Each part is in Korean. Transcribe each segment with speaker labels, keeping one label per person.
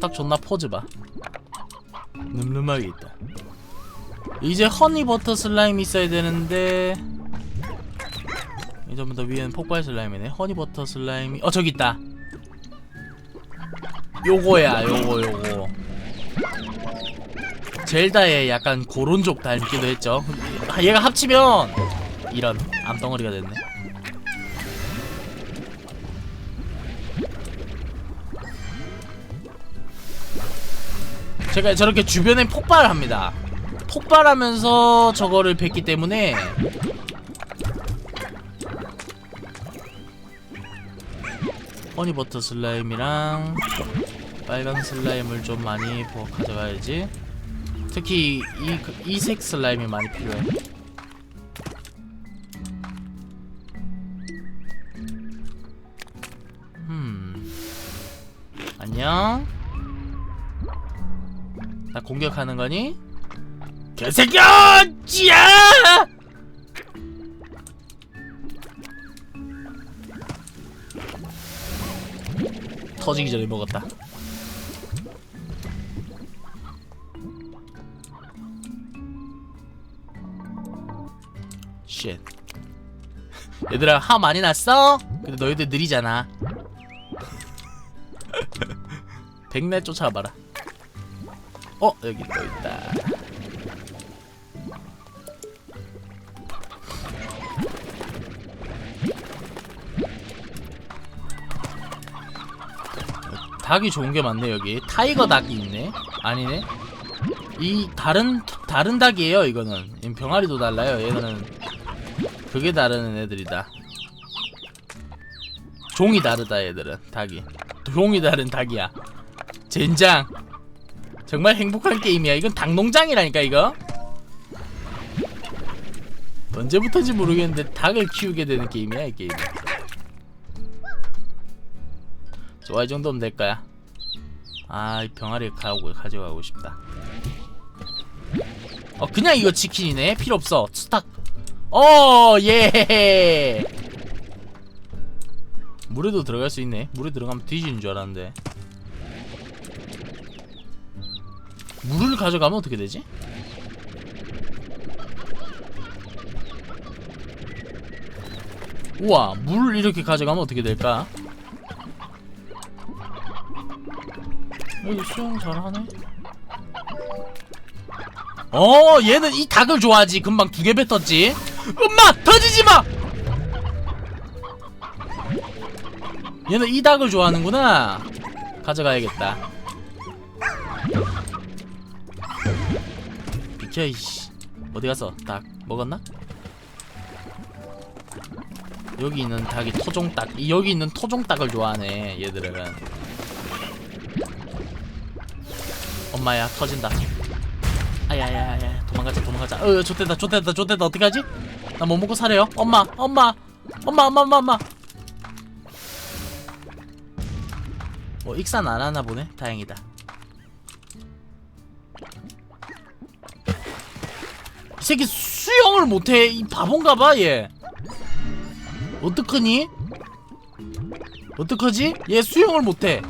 Speaker 1: 딱 존나 포즈 봐. 늠름하게 있다. 이제 허니버터 슬라임 있어야 되는데 이 전부 더 위에는 폭발 슬라임이네. 허니버터 슬라임이 어 저기 있다. 요거야 요거 요거. 젤다의 약간 고론족 닮기도 했죠. 아, 얘가 합치면 이런 암덩어리가 됐네. 제가 저렇게 주변에 폭발을 합니다. 폭발하면서 저거를 뱉기 때문에 허니버터 슬라임이랑 빨간 슬라임을 좀 많이 버- 가져가야지. 특히 이 이색 슬라임이 많이 필요해. 음. 안녕. 나 공격하는 거니? 개새끼야! 찌야! 터지기 전에 먹었다. 쉣. 얘들아 화 많이 났어? 근데 너희들 느리잖아. 백날 쫓아와봐라. 어 여기 또 있다. 닭이 좋은 게 많네 여기. 타이거 닭이 있네. 아니네. 이 다른 다른 닭이에요 이거는. 이 병아리도 달라요. 얘는 그게 다른 애들이다. 종이 다르다 얘들은 닭이. 종이 다른 닭이야. 젠장. 정말 행복한 게임이야. 이건 닭농장이라니까 이거. 언제부터인지 모르겠는데 닭을 키우게 되는 게임이야 이 게임. 좋아 이 정도면 될 거야. 아, 이 병아리 가고 가져가고 싶다. 어, 그냥 이거 치킨이네. 필요 없어. 스탁. 어, 예. 물에도 들어갈 수 있네. 물에 들어가면 뒤지는 줄 알았는데. 물을 가져가면 어떻게 되지? 우와, 물 이렇게 가져가면 어떻게 될까? 여기 수영 잘하네. 어, 얘는 이 닭을 좋아하지. 금방 두 개 뱉었지. 엄마, 터지지 마. 얘는 이 닭을 좋아하는구나. 가져가야겠다. 비켜 이씨. 어디 가서 닭 먹었나? 여기 있는 닭이 토종닭. 이 여기 있는 토종닭을 좋아하네. 얘들은. 엄마야 터진다 아야야야 도망가자 도망가자 어 좋댔다 좋댔다 좋댔다 어떡하지? 나 뭐 먹고 살래요? 엄마 엄마 엄마 엄마 엄마 엄마 뭐 익산 안 하나 보네 다행이다 새끼 수영을 못해 이 바본가봐 얘 어떡하니? 어떡하지? 얘 수영을 못해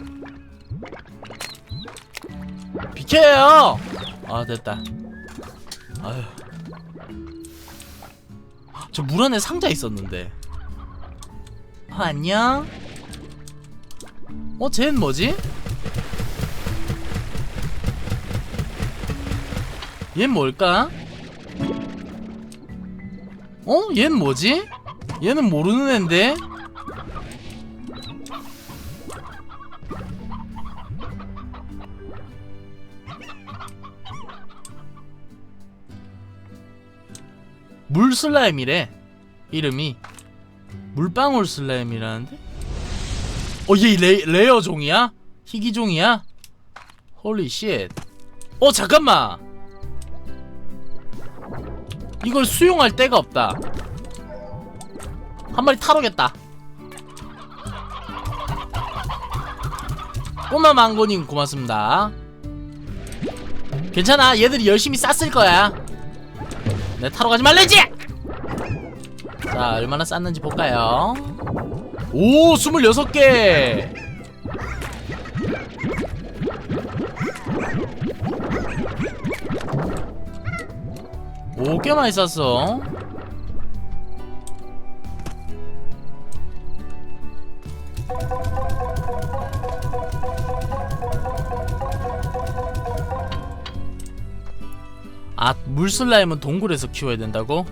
Speaker 1: 비켜요! 아 됐다 아휴 저 물 안에 상자 있었는데 어, 안녕 어 쟤는 뭐지? 얜 뭘까? 어? 얜 뭐지? 얘는 모르는 앤데? 물 슬라임이래 이름이 물방울 슬라임이라는데? 어 얘 레, 레어 종이야? 희귀 종이야? 홀리 쉣. 어 잠깐만. 이걸 수용할 데가 없다. 한 마리 타로겠다. 꼬마 망고님 고맙습니다. 괜찮아 얘들이 열심히 쌌을 거야. 내 타러 가지 말래지! 자, 얼마나 쌌는지 볼까요? 오, 26개! 오, 꽤 많이 쌌어. 아, 물슬라임은 동굴에서 키워야 된다고?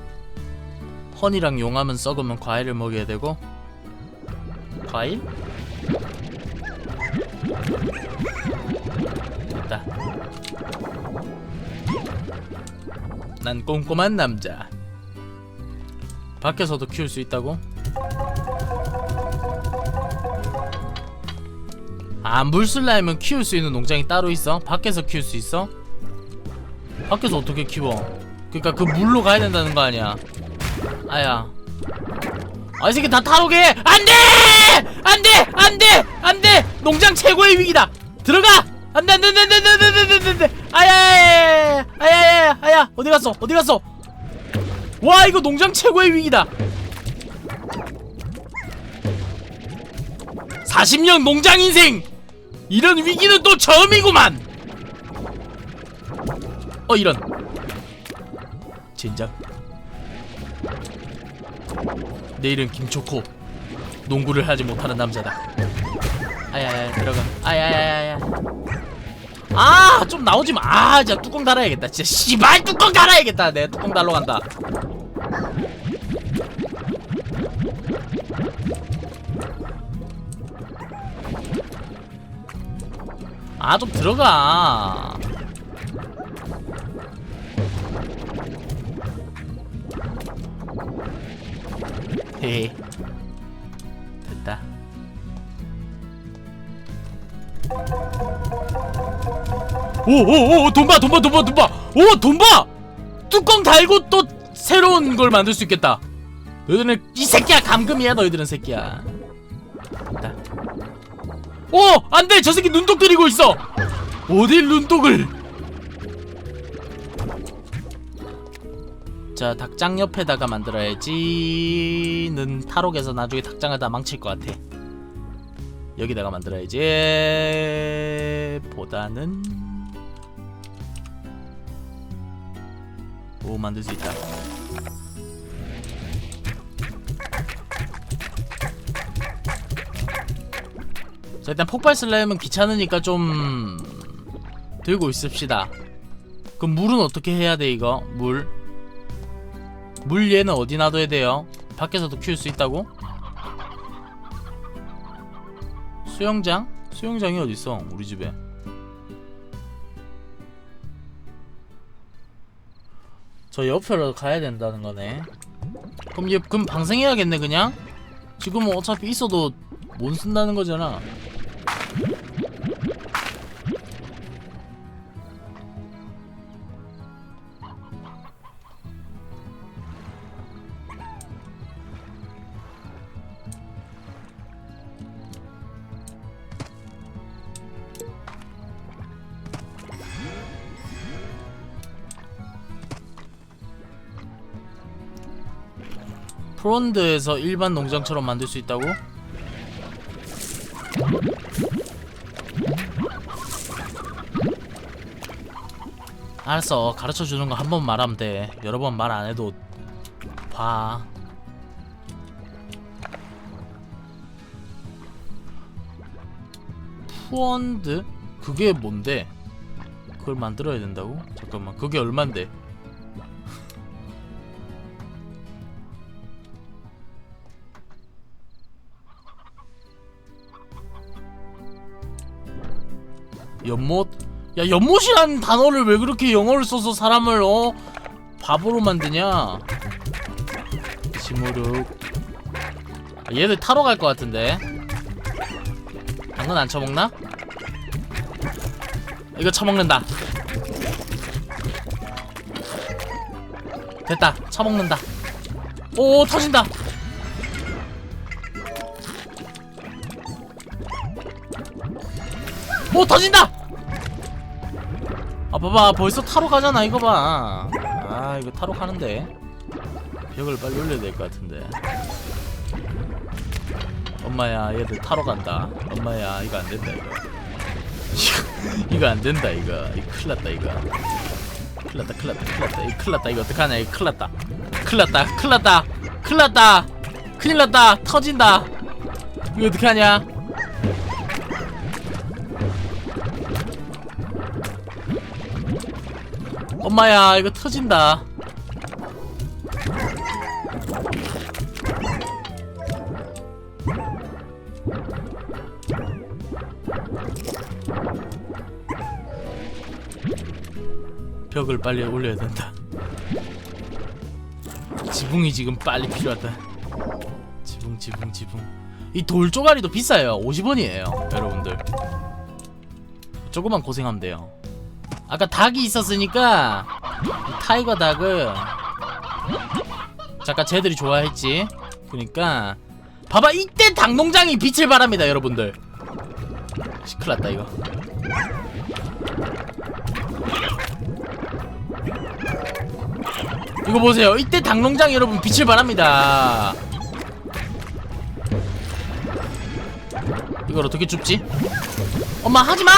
Speaker 1: 허니랑 용암은 썩으면 과일을 먹여야 되고? 과일? 난 꼼꼼한 남자. 밖에서도 키울 수 있다고? 아, 물슬라임은 키울 수 있는 농장이 따로 있어? 밖에서 키울 수 있어? 밖에서 어떻게 키워? 그니까 그 물로 가야 된다는 거 아니야? 아야. 아, 이 새끼 다 타로게! 안 돼! 안 돼! 안 돼! 안 돼! 농장 최고의 위기다! 들어가! 안 돼, 안 돼, 안 돼, 안 돼, 안 돼, 안 돼, 안 돼, 안 돼! 아야, 아야, 아야, 아야, 어디 갔어? 어디 갔어? 와, 이거 농장 최고의 위기다! 40년 농장 인생! 이런 위기는 또 처음이구만! 어, 이런. 진작. 내 이름 김초코. 농구를 하지 못하는 남자다. 아야야 들어가. 아야야야야. 아, 좀 나오지 마. 아, 진짜 뚜껑 달아야겠다. 진짜 씨발 뚜껑 달아야겠다. 내 뚜껑 달러 간다. 아, 좀 들어가. 헤헤. 오오오 돈봐 돈봐 돈봐 돈봐 오 돈봐 뚜껑 달고 또 새로운 걸 만들 수 있겠다. 너희들은 이 새끼야 감금이야 너희들은 새끼야. 됐다. 오 안돼! 저 새끼 눈독 들이고 있어! 어딜 눈독을! 자 닭장 옆에다가 만들어야지. 는 탈옥에서 나중에 닭장을 다 망칠 것 같아 여기다가 만들어야지. 보다는. 오 만들 수 있다. 자 일단 폭발 슬라임은 귀찮으니까 좀 들고 있읍시다. 그럼 물은 어떻게 해야 돼 이거? 물. 물 얘는 어디 놔둬야 돼요? 밖에서도 키울 수 있다고? 수영장? 수영장이 어딨어 우리 집에 저 옆으로 가야 된다는 거네 그럼 얘 그럼 방생해야겠네 그냥? 지금은 어차피 있어도 못 쓴다는 거잖아 프론드에서 일반 농장처럼 만들 수 있다고? 알았어 가르쳐 주는 거 한 번 말하면 돼 여러 번 말 안 해도 봐 푸언드? 그게 뭔데? 그걸 만들어야 된다고? 잠깐만 그게 얼만데? 연못? 야 연못이라는 단어를 왜 그렇게 영어를 써서 사람을 어 바보로 만드냐? 시무룩. 아, 얘들 타러 갈 것 같은데. 당근 안 처먹나? 이거 처먹는다. 됐다. 처먹는다. 오 터진다. 오 터진다 아 봐봐 벌써 타로 가잖아 이거 봐아 이거 타로 가는데. 벽을 빨리 올려야 될 것 같은데. 엄마야 얘들 타러 간다. 엄마야 이거 안 된다 이거. 이거, 이거 안 된다 이거. 이거 큰일 났다 이거. 큰일났다 큰일났다 큰일났다. 이 큰일났다 이거 어떡하냐 이거 큰일났다. 큰일났다 큰일났다 큰일났다. 큰일났다 터진다. 이거 어떡하냐 엄마야 이거 터진다. 벽을 빨리 올려야 된다. 지붕이 지금 빨리 필요하다. 지붕 지붕 지붕. 이 돌 쪼가리도 비싸요. 50원이에요 여러분들. 조금만 고생하면 돼요 아까 닭이 있었으니까 이 타이거 닭은 잠깐 쟤들이 좋아했지. 그니까 봐봐 이때 닭농장이 빛을 발합니다 여러분들. 씨, 큰일났다 이거. 이거 보세요. 이때 닭농장 여러분 빛을 발합니다. 이걸 어떻게 줍지? 엄마 하지마!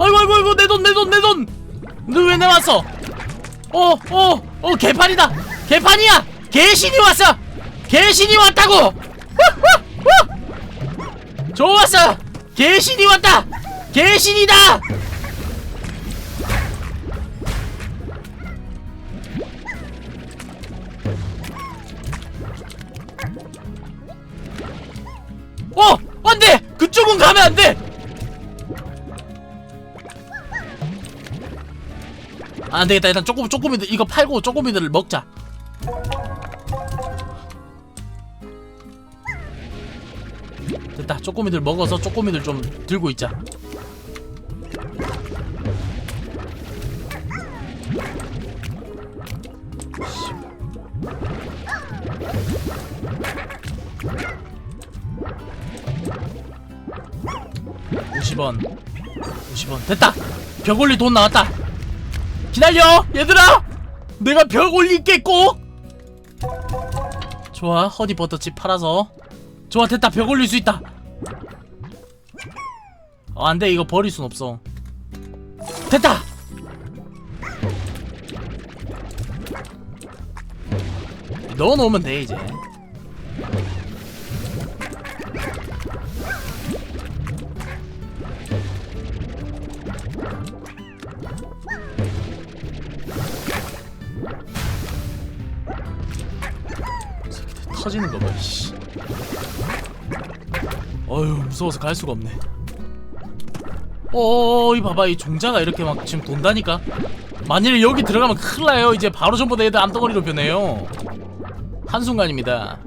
Speaker 1: 아이고 아이고 아이고 내 돈 내 돈 내 돈! 너왜 내왔어? 어 어 어 개판이다! 개판이야! 개신이 왔어! 개신이 왔다고! 좋았어! 개신이 왔다! 개신이다! 어! 안돼! 그쪽은 가면 안돼! 아, 안 되겠다. 일단 쪼꼬, 쪼꼬미들 이거 팔고 쪼꼬미들을 먹자. 됐다. 쪼꼬미들 먹어서 쪼꼬미들 좀 들고 있자. 오십 원. 50원. 됐다. 벽 올릴 돈 나왔다 기다려 얘들아! 내가 벽 올릴게 꼭! 좋아 허니버터칩 팔아서. 좋아 됐다 벽 올릴 수 있다! 어, 안돼 이거 버릴 순 없어. 됐다! 넣어놓으면 돼 이제 터지는 거 봐, 씨. 어휴, 무서워서 갈 수가 없네. 어어어, 이 봐봐, 이 종자가 이렇게 막 지금 돈다니까? 만일에 여기 들어가면 큰일 나요. 이제 바로 전부 다 애들 암덩어리로 변해요. 한순간입니다.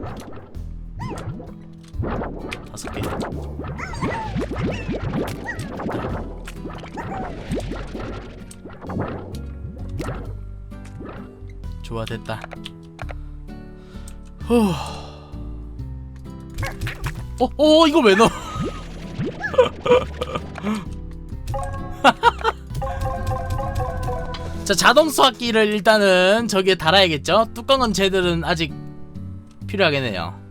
Speaker 1: 다섯 개. 좋아, 됐다. 후. 어, 어, 이거 왜 넣어? 자, 자동 수확기를 일단은 저기에 달아야겠죠? 뚜껑은 쟤들은 아직 필요하겠네요.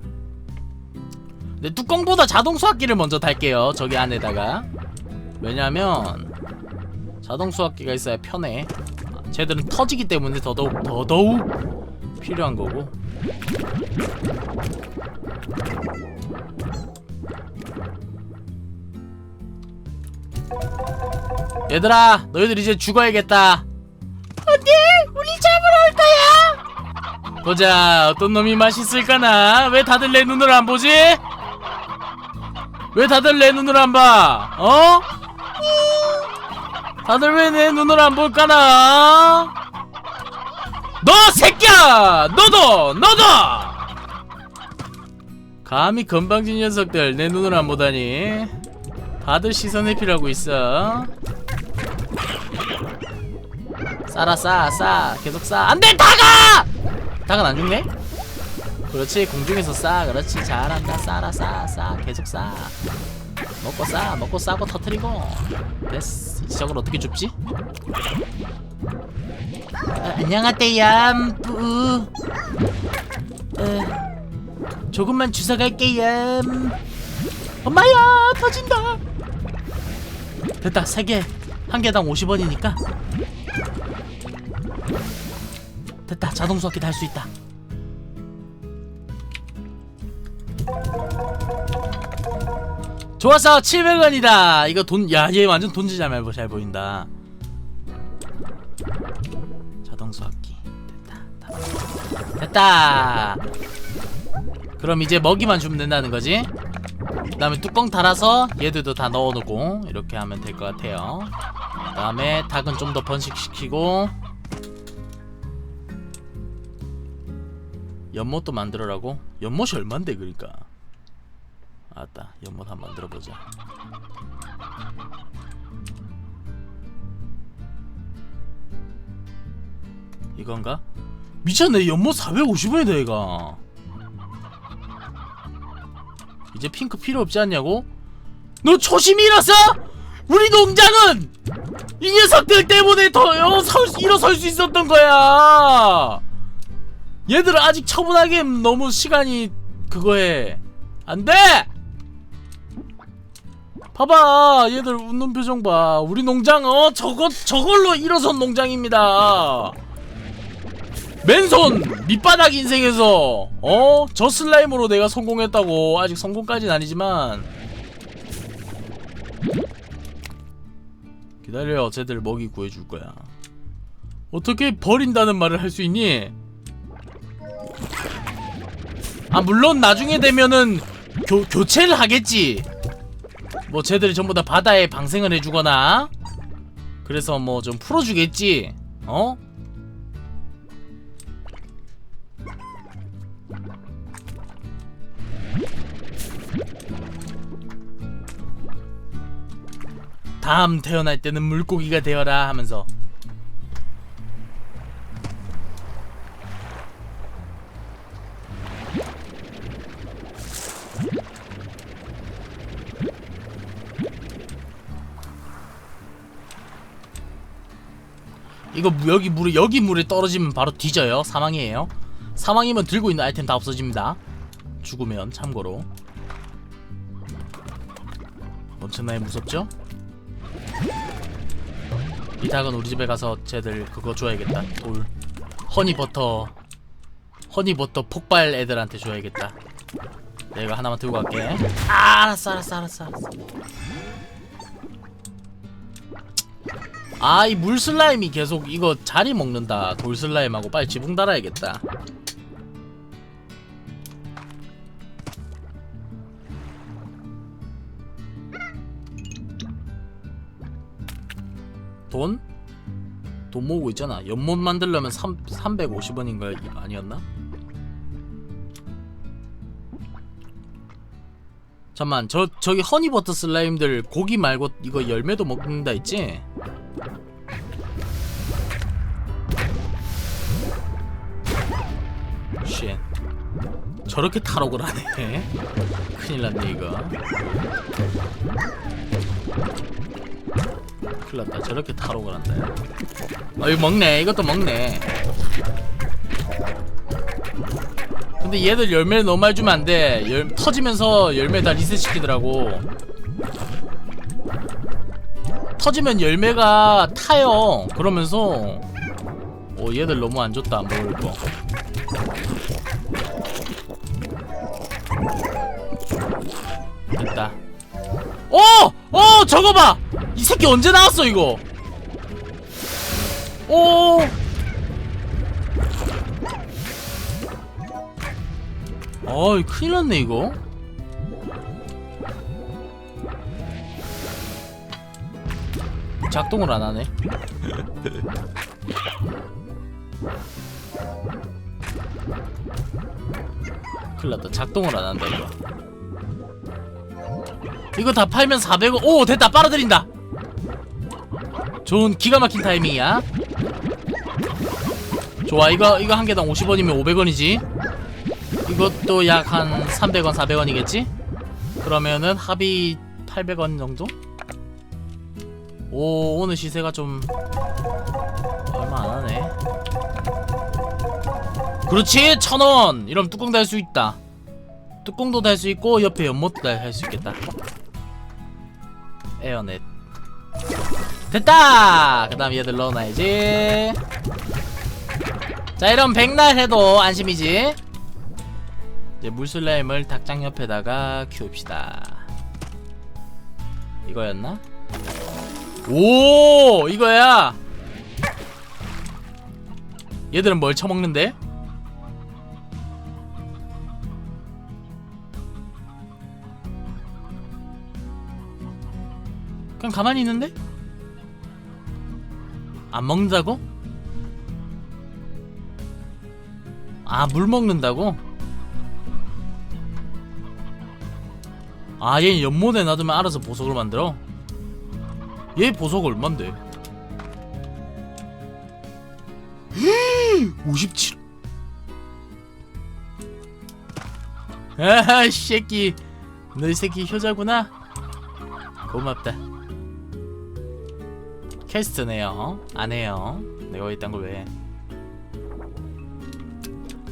Speaker 1: 근데 뚜껑보다 자동 수확기를 먼저 달게요. 저기 안에다가. 왜냐면 자동 수확기가 있어야 편해. 쟤들은 터지기 때문에 더더욱 더더욱 필요한 거고. 얘들아, 너희들 이제 죽어야겠다. 안돼, 우리 잡으러 올 거야. 보자, 어떤 놈이 맛있을까나? 왜 다들 내 눈을 안 보지? 왜 다들 내 눈을 안 봐? 어? 다들 왜 내 눈을 안 볼까나? 너 새끼야! 너도! 너도! 감히 건방진 녀석들 내 눈을 안 보다니 다들 시선 회피하고 있어 싸라 싸싸 계속 싸 안돼 다가! 다가 안 죽네? 그렇지 공중에서 싸 그렇지 잘한다 싸라 싸싸 계속 싸 먹고 싸 먹고 싸고 터트리고 됐어 저걸 어떻게 줍지? 아, 안녕하세요 뿌. 어, 조금만 주워 갈게요 엄마야 터진다. 됐다 세개. 한 개당 50원이니까. 됐다 자동 수확기 달 수 있다. 좋았어 700원이다. 이거 돈 야 얘 완전 돈 지 잘 말고 잘 보인다 됐다. 그럼 이제 먹이만 주면 된다는 거지? 그 다음에 뚜껑 달아서 얘들도 다 넣어놓고 이렇게 하면 될 것 같아요. 그 다음에 닭은 좀 더 번식시키고 연못도 만들어라고? 연못이 얼만데 그러니까. 알았다 연못 한번 만들어보자. 이건가? 미쳤네 연못 450원이다 얘가 이제 핑크 필요 없지 않냐고? 너 초심이 잃었어? 우리 농장은 이 녀석들 때문에 더 어, 설, 일어설 수 있었던 거야 얘들은 아직 처분하기엔 너무 시간이 그거에 안돼! 봐봐 얘들 웃는 표정 봐 우리 농장 어 저것 저걸로 일어선 농장입니다 맨손 밑바닥 인생에서 어? 저 슬라임으로 내가 성공했다고 아직 성공까지는 아니지만 기다려 쟤들 먹이 구해줄 거야 어떻게 버린다는 말을 할 수 있니? 아 물론 나중에 되면은 교, 교체를 하겠지 뭐 쟤들이 전부 다 바다에 방생을 해주거나 그래서 뭐 좀 풀어주겠지 어? 다음 태어날 때는 물고기가 되어라 하면서. 이거 무- 여기 물에 여기 물에 떨어지면 바로 뒤져요. 사망이에요. 사망이면 들고 있는 아이템 다 없어집니다. 죽으면 참고로. 엄청나게 무섭죠? 이 닭은 우리 집에 가서 쟤들 그거 줘야겠다. 돌. 허니버터. 허니버터 폭발 애들한테 줘야겠다. 내가 하나만 들고 갈게. 아 알았어 알았어 알았어 알았어. 아이 물 슬라임이 계속 이거 자리 먹는다. 돌 슬라임하고 빨리 지붕 달아야겠다 돈? 돈 모으고 있잖아 연못 만들려면 3, 350원인가 아니었나? 잠만 저 저기 허니버터 슬라임들 고기 말고 이거 열매도 먹는다 했지? 쉣 저렇게 탈옥을 하네 큰일 났네 이거 큰일 났다. 저렇게 한다. 야. 아 이거 먹네. 이것도 먹네. 근데 얘들 열매를 너무 많이 주면 안돼. 열, 터지면서 열매 다 리셋 시키더라고. 터지면 열매가 타요. 그러면서. 어 얘들 너무 안 좋다. 먹을 거. 됐다. 어! 어! 저거 봐! 이 새끼 언제 나왔어 이거? 오. 어이 큰일 났네 이거. 작동을 안 하네. 큰일 났다. 작동을 안 한다 이거. 이거 다 팔면 400원 오 됐다. 빨아들인다 좋은 기가 막힌 타이밍이야. 좋아 이거 이거 한 개당 50원이면 500원이지. 이것도 약 한 300원 400원이겠지? 그러면은 합이 800원 정도? 오 오늘 시세가 좀 얼마 안 하네. 그렇지 천원! 이러면 뚜껑 달 수 있다. 뚜껑도 달 수 있고 옆에 연못도 달 수 있겠다. 에어넷 됐다 그 다음 얘들 넣어놔야지 자 이런 백날 해도 안심이지 이제 물슬라임을 닭장 옆에다가 키웁시다 이거였나? 오 이거야 얘들은 뭘 처먹는데? 그냥 가만히 있는데? 안 먹는다고? 아, 물 먹는다고? 아, 얘 연못에 놔두면 알아서 보석을 만들어? 얘 보석 얼만데? 57. 아, 이 새끼. 너이 새끼 효자구나. 고맙다. 퀘스트네요. 안 해요. 내가 이딴 걸 왜? 해.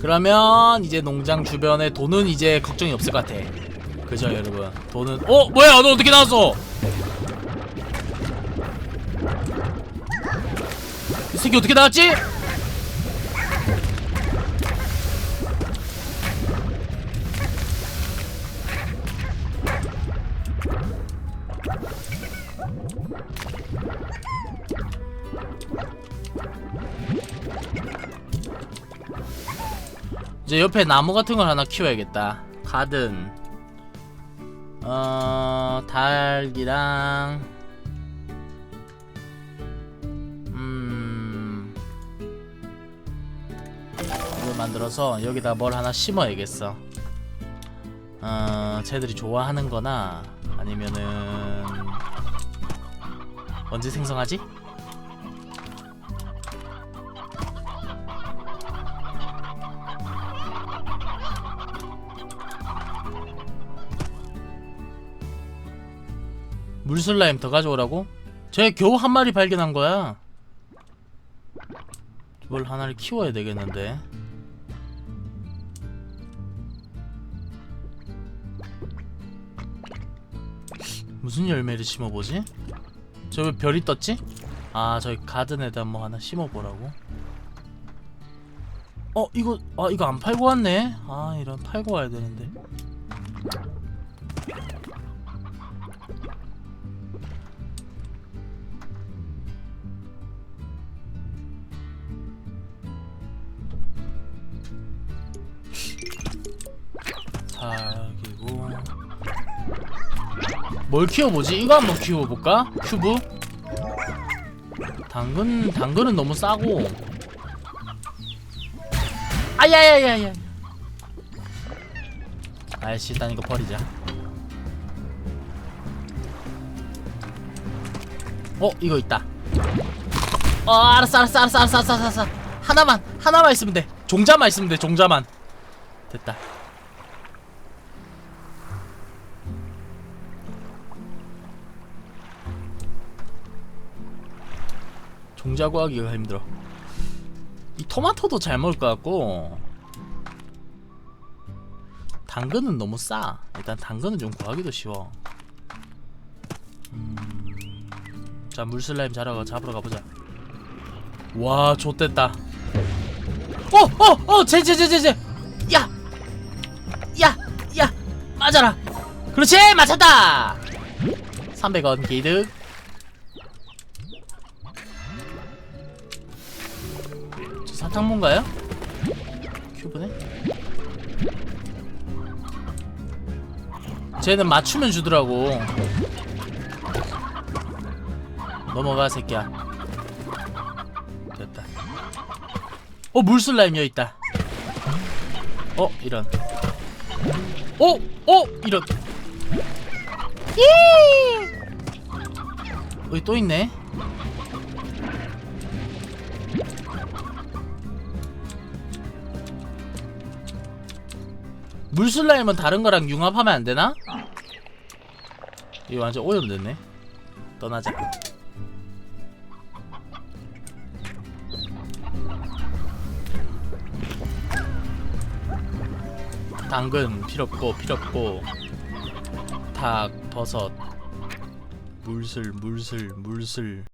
Speaker 1: 그러면 이제 농장 주변에 돈은 이제 걱정이 없을 것 같아. 그죠, 여러분? 돈은 어 뭐야? 너 어떻게 나왔어? 이 새끼 어떻게 나왔지? 이제 옆에 나무 같은 걸 하나 키워야겠다. 가든 어 닭이랑 음 이걸 만들어서 여기다 뭘 하나 심어야겠어. 어 쟤들이 좋아하는 거나 아니면은 언제 생성하지? 물슬라임 더 가져오라고? 쟤 겨우 한 마리 발견한 거야. 이걸 하나를 키워야 되겠는데. 무슨 열매를 심어보지? 저 왜 별이 떴지? 아 저기 가든에다 뭐 하나 심어보라고. 어 이거 아 이거 안 팔고 왔네. 아 이런 팔고 와야 되는데. 뭘 키워보지? 이거 한번 키워볼까? 큐브? 당근 당근은 너무 싸고. 아야야야야. 아이씨 일단 이거 버리자. 어 이거 있다. 어 알았어 알았어 알았어 알았어 알았어 알았어. 하나만 하나만 있으면 돼. 종자만 있으면 돼 종자만. 됐다 종자 구하기가 힘들어. 이 토마토도 잘 먹을 것 같고 당근은 너무 싸. 일단 당근은 좀 구하기도 쉬워. 음... 자 물슬라임 자라가 잡으러 가보자. 와 좋댔다. 어 어 어 제제제제제 야! 야! 야! 맞아라! 그렇지! 맞췄다! 300원 기득 저 사탕뭔가요? 큐브네? 쟤는 맞추면 주더라고 넘어가 새끼야 됐다 어 물슬라임 여있다 어 이런 어? 어? 이런 여기 또 있네 물슬라임은 다른 거랑 융합하면 안 되나? 이거 완전 오염됐네. 떠나자. 당근 필요 없고 필요 없고 닭 버섯 물슬 물슬 물슬